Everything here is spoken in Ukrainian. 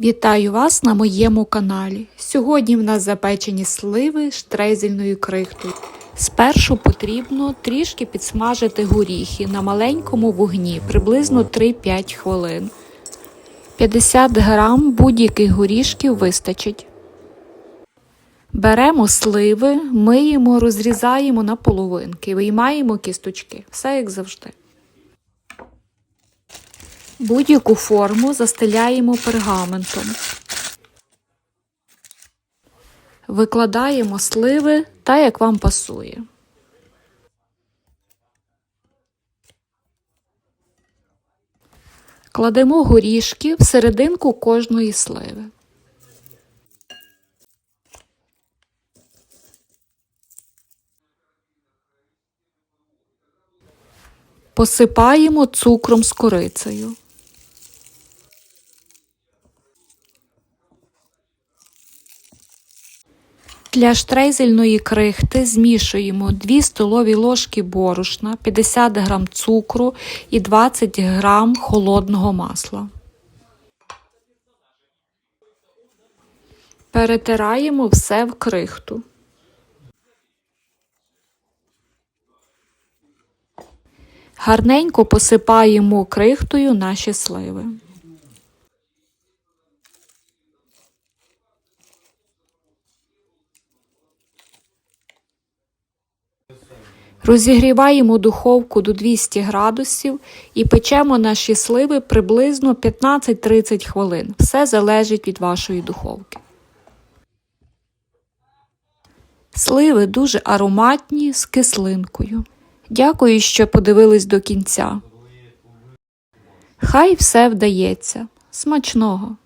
Вітаю вас на моєму каналі. Сьогодні в нас запечені сливи з штрезельною крихтою. Спершу потрібно трішки підсмажити горіхи на маленькому вогні, приблизно 3-5 хвилин. 50 грам будь-яких горішків вистачить. Беремо сливи, миємо, розрізаємо на половинки, виймаємо кісточки. Все як завжди. Будь-яку форму застеляємо пергаментом. Викладаємо сливи так, як вам пасує. Кладемо горішки в серединку кожної сливи. Посипаємо цукром з корицею. Для штрейзельної крихти змішуємо 2 столові ложки борошна, 50 г цукру і 20 г холодного масла. Перетираємо все в крихту. Гарненько посипаємо крихтою наші сливи. Розігріваємо духовку до 200 градусів і печемо наші сливи приблизно 15-30 хвилин. Все залежить від вашої духовки. Сливи дуже ароматні з кислинкою. Дякую, що подивились до кінця. Хай все вдається. Смачного!